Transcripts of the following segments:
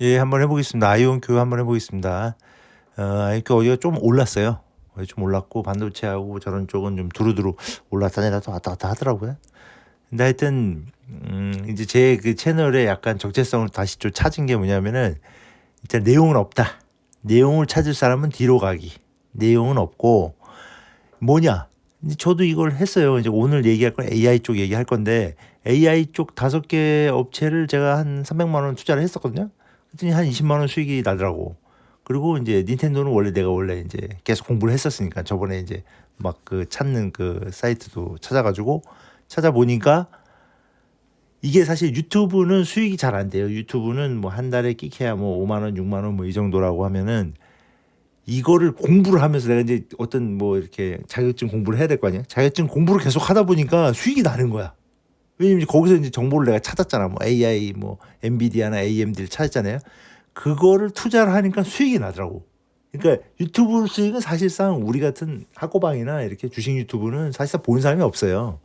예, 한번 해보겠습니다. 아이온 큐 한번 해보겠습니다. 어, 아이온 큐 어디가 좀 올랐어요. 좀 올랐고 반도체하고 저런 쪽은 좀 두루두루 올랐다 내렸다 왔다 갔다 하더라고요. 근데 하여튼 음, 이제 제 그 채널에 약간 적재성을 다시 좀 찾은 게 뭐냐면은 일단 내용은 없다. 내용을 찾을 사람은 뒤로 가기. 내용은 없고 뭐냐? 저도 이걸 했어요. 이제 오늘 얘기할 건 AI 쪽 얘기할 건데 AI 쪽 다섯 개 업체를 제가 한 300만 원 투자를 했었거든요. 그랬더니 한 20만 원 수익이 나더라고. 그리고 이제 닌텐도는 원래 내가 원래 이제 계속 공부를 했었으니까 저번에 이제 막 그 찾는 그 사이트도 찾아가지고 찾아보니까 이게 사실 유튜브는 수익이 잘 안 돼요. 유튜브는 뭐 한 달에 끼켜야 뭐 5만 원, 6만 원 뭐 이 정도라고 하면은 이거를 공부를 하면서 내가 이제 어떤 뭐 이렇게 자격증 공부를 해야 될 거 아니야? 자격증 공부를 계속 하다 보니까 수익이 나는 거야. 왜냐면 거기서 이제 정보를 내가 찾았잖아. 뭐 AI, 뭐 엔비디아나 AMD를 찾았잖아요. 그거를 투자를 하니까 수익이 나더라고. 그러니까 유튜브 수익은 사실상 우리 같은 학고방이나 이렇게 주식 유튜브는 사실상 본 사람이 없어요.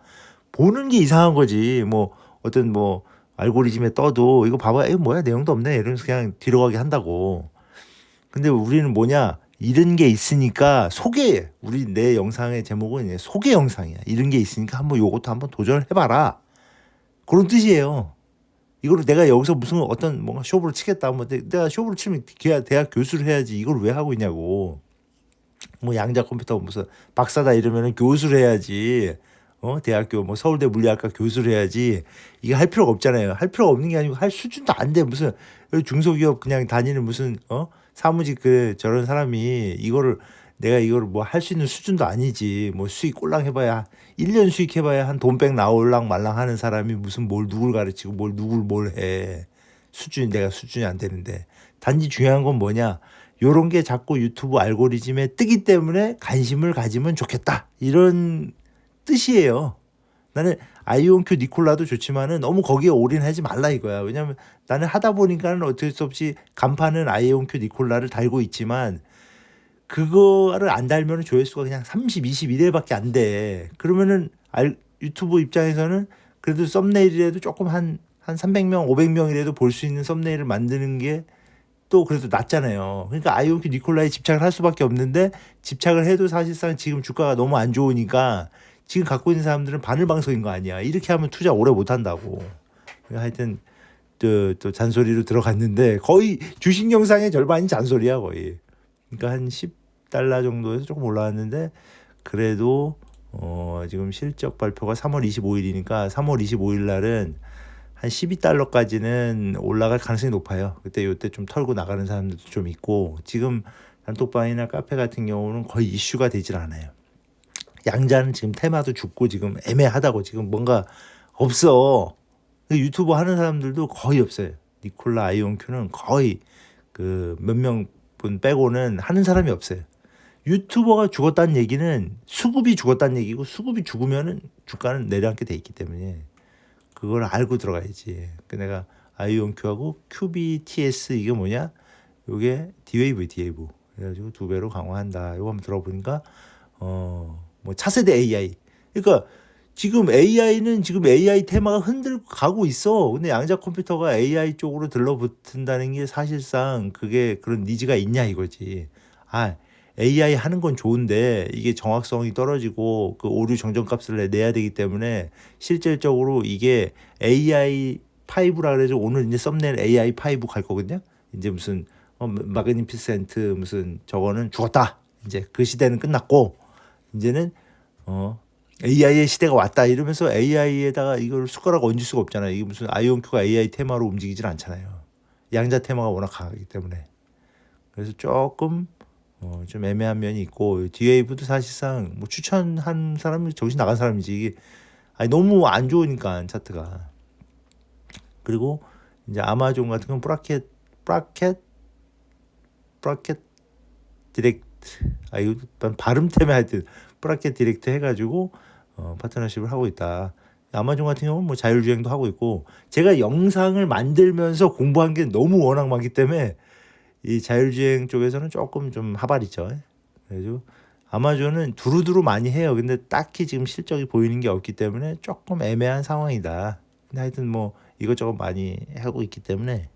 보는 게 이상한 거지. 뭐 어떤 뭐 알고리즘에 떠도 이거 봐봐. 이거 뭐야 내용도 없네. 이러면서 그냥 뒤로 가게 한다고. 근데 우리는 뭐냐? 이런 게 있으니까 소개 우리 내 영상의 제목은 소개 영상이야. 이런 게 있으니까 한번 요것도 한번 도전을 해봐라. 그런 뜻이에요. 이걸 내가 여기서 무슨 어떤 뭔가 쇼부를 치겠다. 뭐 내가 쇼부를 치면 대학 교수를 해야지. 이걸 왜 하고 있냐고. 뭐 양자 컴퓨터 무슨 박사다 이러면은 교수를 해야지. 어 대학교 뭐 서울대 물리학과 교수를 해야지. 이게 할 필요가 없잖아요. 할 필요가 없는 게 아니고 할 수준도 안 돼. 무슨 중소기업 그냥 다니는 무슨 어 사무직 그 저런 사람이 이거를 내가 이걸 뭐 할 수 있는 수준도 아니지. 뭐 수익 꼴랑 해봐야 1년 수익 해봐야 한 돈백 나올랑 말랑 하는 사람이 무슨 뭘 누굴 가르치고 뭘 누굴 뭘 해. 수준이 내가 수준이 안 되는데. 단지 중요한 건 뭐냐. 요런 게 자꾸 유튜브 알고리즘에 뜨기 때문에 관심을 가지면 좋겠다. 이런 뜻이에요. 나는 아이온큐 니콜라도 좋지만은 너무 거기에 올인하지 말라 이거야. 왜냐면 나는 하다 보니까는 어쩔 수 없이 간판은 아이온큐 니콜라를 달고 있지만 그거를 안 달면은 조회수가 그냥 30, 20, 1회밖에 안 돼. 그러면은 알, 유튜브 입장에서는 그래도 썸네일이라도 조금 한, 한 300명, 500명이라도 볼 수 있는 썸네일을 만드는 게 또 그래도 낫잖아요. 그러니까 아이온큐 니콜라에 집착을 할 수밖에 없는데 집착을 해도 사실상 지금 주가가 너무 안 좋으니까 지금 갖고 있는 사람들은 바늘방석인 거 아니야. 이렇게 하면 투자 오래 못 한다고. 하여튼 또, 또 잔소리로 들어갔는데 거의 주식 영상의 절반이 잔소리야 거의. 그러니까 한 10 달러 정도에서 조금 올라왔는데 그래도 어 지금 실적 발표가 3월 25일이니까 3월 25일 날은 한 12달러까지는 올라갈 가능성이 높아요. 그때 요때 좀 털고 나가는 사람들도 좀 있고 지금 단톡방이나 카페 같은 경우는 거의 이슈가 되질 않아요. 양자는 지금 테마도 죽고 지금 애매하다고 지금 뭔가 없어. 유튜브 하는 사람들도 거의 없어요. 니콜라 아이온큐는 거의 그 몇 명 분 빼고는 하는 사람이 없어요. 유튜버가 죽었다는 얘기는 수급이 죽었다는 얘기고 수급이 죽으면은 주가는 내려앉게 돼 있기 때문에 그걸 알고 들어가야지. 그 내가 아이온큐하고 QBTS 이게 뭐냐? 요게 디웨이브 디웨이브. 그래가지고 두 배로 강화한다. 이거 한번 들어보니까 어 뭐 차세대 AI. 그러니까 지금 AI는 지금 AI 테마가 흔들고 가고 있어. 근데 양자 컴퓨터가 AI 쪽으로 들러붙는다는 게 사실상 그게 그런 니즈가 있냐 이거지. 아, AI 하는 건 좋은데 이게 정확성이 떨어지고 그 오류 정정 값을 내야 되기 때문에 실질적으로 이게 AI 5라 그래서 오늘 이제 썸네일 AI 5 갈 거거든요. 이제 무슨 어, 마그니피센트 무슨 저거는 죽었다. 이제 그 시대는 끝났고 이제는 어 AI의 시대가 왔다 이러면서 AI에다가 이걸 숟가락 얹을 수가 없잖아요. 이게 무슨 아이온큐가 AI 테마로 움직이질 않잖아요. 양자 테마가 워낙 강하기 때문에. 그래서 조금 어, 좀 애매한 면이 있고 디웨이브도 사실상 뭐 추천한 사람이 정신 나간 사람이지 이게 아니 너무 안 좋으니까 차트가 그리고 이제 아마존 같은 건 브라켓 브라켓 브라켓 디렉트 아 이거 발음 때문에 하여튼 브라켓 디렉트 해가지고 어, 파트너십을 하고 있다. 아마존 같은 경우는 뭐 자율주행도 하고 있고 제가 영상을 만들면서 공부한 게 너무 워낙 많기 때문에 이 자율주행 쪽에서는 조금 좀 하발이죠. 그래서 아마존은 두루두루 많이 해요. 근데 딱히 지금 실적이 보이는 게 없기 때문에 조금 애매한 상황이다. 근데 하여튼 뭐 이것저것 많이 하고 있기 때문에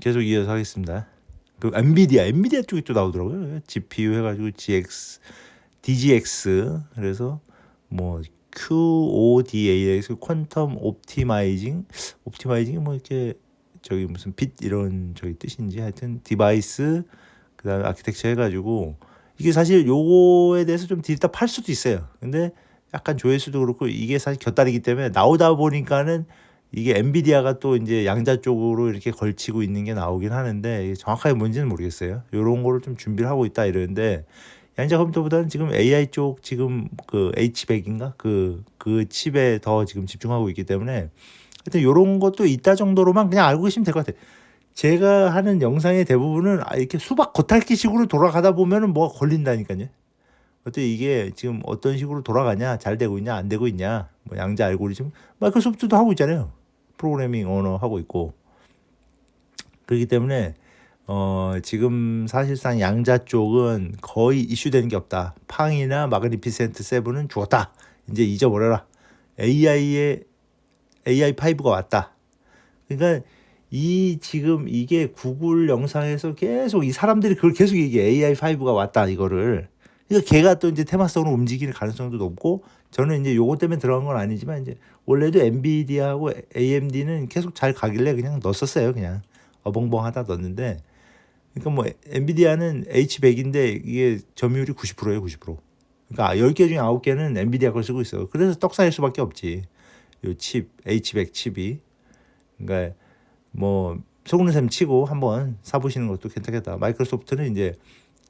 계속 이어서 하겠습니다. 그 엔비디아, 엔비디아 쪽이 또 나오더라고요. GPU 해가지고 GX, DGX 그래서 뭐 QODAX 퀀텀 옵티마이징, 옵티마이징이 뭐 이렇게 저기 무슨 빛 이런 저기 뜻인지 하여튼 디바이스 그다음에 아키텍처 해가지고 이게 사실 요거에 대해서 좀 뒤집다 팔 수도 있어요. 근데 약간 조회수도 그렇고 이게 사실 곁다리기 때문에 나오다 보니까는 이게 엔비디아가 또 이제 양자 쪽으로 이렇게 걸치고 있는 게 나오긴 하는데 정확하게 뭔지는 모르겠어요. 요런 거를 좀 준비를 하고 있다 이러는데 양자 컴퓨터보다는 지금 AI 쪽 지금 그 H100인가 그 그 칩에 더 지금 집중하고 있기 때문에 하여튼 요런 것도 있다 정도로만 그냥 알고 계시면 될 것 같아요. 제가 하는 영상의 대부분은 아, 이렇게 수박 겉핥기식으로 돌아가다 보면은 뭐가 걸린다니까요. 어때 이게 지금 어떤 식으로 돌아가냐, 잘 되고 있냐, 안 되고 있냐, 뭐 양자 알고리즘, 마이크로소프트도 하고 있잖아요. 프로그래밍 언어 하고 있고. 그렇기 때문에 어 지금 사실상 양자 쪽은 거의 이슈되는 게 없다. 팡이나 마그니피센트 세븐은 죽었다. 이제 잊어버려라. AI의 AI5가 왔다. 그러니까 이 지금 이게 구글 영상에서 계속 이 사람들이 그걸 계속 얘기해 AI5가 왔다 이거를 그러니까 걔가 또 이제 테마성으로 움직이는 가능성도 높고 저는 이제 요거 때문에 들어간 건 아니지만 이제 원래도 엔비디아하고 AMD는 계속 잘 가길래 그냥 넣었었어요 그냥 어벙벙하다 넣었는데 그러니까 뭐 엔비디아는 H100인데 이게 점유율이 90%예요 90% 그러니까 10개 중에 9개는 엔비디아 걸 쓰고 있어. 그래서 떡상일 수밖에 없지. 요 칩 H100 칩이. 그러니까 뭐 속는 셈 치고 한번 사 보시는 것도 괜찮겠다. 마이크로소프트는 이제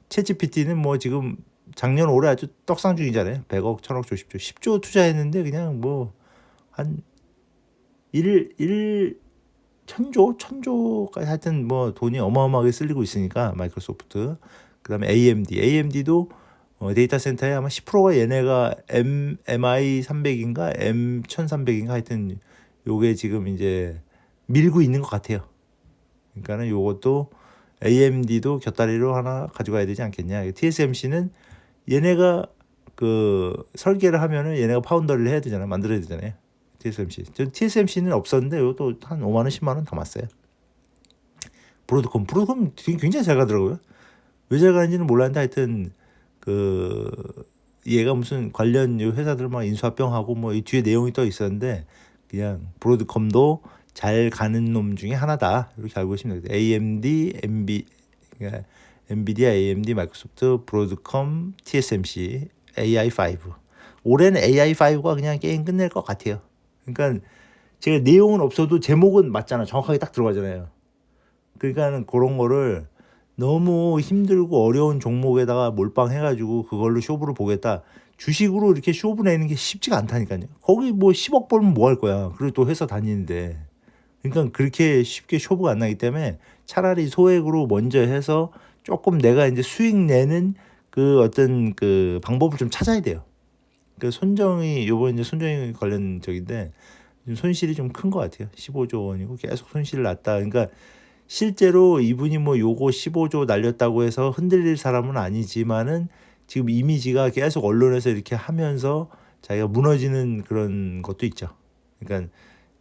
챗GPT는 뭐 지금 작년 올해 아주 떡상 중이잖아요. 100억, 1000억, 10조, 10조 투자했는데 그냥 뭐 한 1, 1, 1000조, 1000조까지 하여튼 뭐 돈이 어마어마하게 쓸리고 있으니까 마이크로소프트. 그다음에 AMD, AMD도 어, 데이터 센터에 아마 10%가 얘네가 M, MI 300인가 M 1300인가 하여튼 요게 지금 이제 밀고 있는 것 같아요. 그러니까는 요것도 AMD도 곁다리로 하나 가져가야 되지 않겠냐. TSMC는 얘네가 그 설계를 하면은 얘네가 파운더를 해야 되잖아요. 만들어야 되잖아요. TSMC. 저 TSMC는 없었는데 요것도 한 5만 원, 10만 원 담았어요. 브로드컴, 브로드컴 굉장히 잘 가더라고요. 왜 잘 가는지는 몰랐는데 하여튼 그 얘가 무슨 관련 요 회사들 막 인수합병하고 뭐 이 뒤에 내용이 떠 있었는데 그냥 브로드컴도 잘 가는 놈 중에 하나다 이렇게 알고 계시면 됩니다. AMD, MB, 그러니까 엔비디아, AMD, 마이크로소프트, 브로드컴, TSMC, AI5. 올해는 AI5가 그냥 게임 끝낼 것 같아요. 그러니까 제가 내용은 없어도 제목은 맞잖아. 정확하게 딱 들어가잖아요. 그러니까는 그런 거를 너무 힘들고 어려운 종목에다가 몰빵해가지고 그걸로 쇼부를 보겠다. 주식으로 이렇게 쇼부 내는 게 쉽지가 않다니까요. 거기 뭐 10억 벌면 뭐 할 거야. 그리고 또 회사 다니는데. 그러니까 그렇게 쉽게 쇼부가 안 나기 때문에 차라리 소액으로 먼저 해서 조금 내가 이제 수익 내는 그 어떤 그 방법을 좀 찾아야 돼요. 그 손정이 요번 이제 손정이 관련 적인데 손실이 좀 큰 것 같아요. 15조 원이고 계속 손실을 났다. 그러니까 실제로 이분이 뭐 요거 15조 날렸다고 해서 흔들릴 사람은 아니지만은 지금 이미지가 계속 언론에서 이렇게 하면서 자기가 무너지는 그런 것도 있죠. 그러니까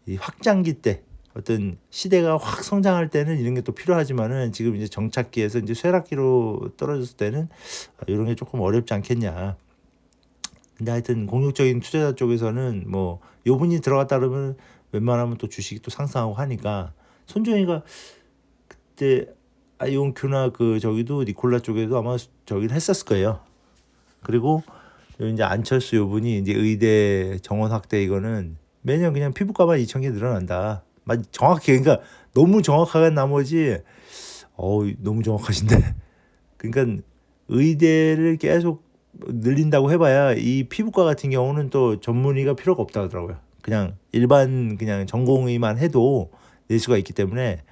이 확장기 때 어떤 시대가 확 성장할 때는 이런 게 또 필요하지만은 지금 이제 정착기에서 이제 쇠락기로 떨어졌을 때는 이런 게 조금 어렵지 않겠냐. 근데 하여튼 공격적인 투자자 쪽에서는 뭐 요분이 들어갔다 그러면 웬만하면 또 주식이 또 상승하고 하니까 손정희가 그때 아이온큐나 그 저기도 니콜라 쪽에도 아마 저기를 했었을 거예요. 그리고 요 이제 안철수 요분이 이제 의대 정원 확대 이거는 매년 그냥 피부과만 2천 개 늘어난다. 맞 정확히 그러니까 너무 정확한 나머지 어 너무 정확하신데 그러니까 의대를 계속 늘린다고 해봐야 이 피부과 같은 경우는 또 전문의가 필요가 없다 하더라고요. 그냥 일반 그냥 전공의만 해도 낼 수가 있기 때문에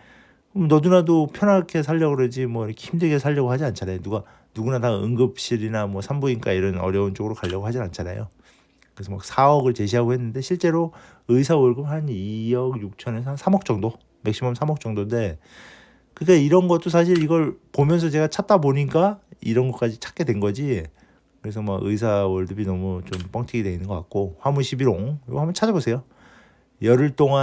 그럼 너도나도 편하게 살려고 그러지 뭐 이렇게 힘들게 살려고 하지 않잖아요. 누가 누구나 다 응급실이나 뭐 산부인과 이런 어려운 쪽으로 가려고 하진 않잖아요. 그래서 막 4억을 제시하고 했는데 실제로 의사 월급 한 2억 6천에서 한 3억 정도, 맥시멈 3억 정도인데 그러니까 이런 것도 사실 이걸 보면서 제가 찾다 보니까 이런 것까지 찾게 된 거지. 그래서 뭐 의사 월급이 너무 좀 뻥튀기 돼 있는 것 같고 화무 11홍 이거 한번 찾아보세요. 열흘 동안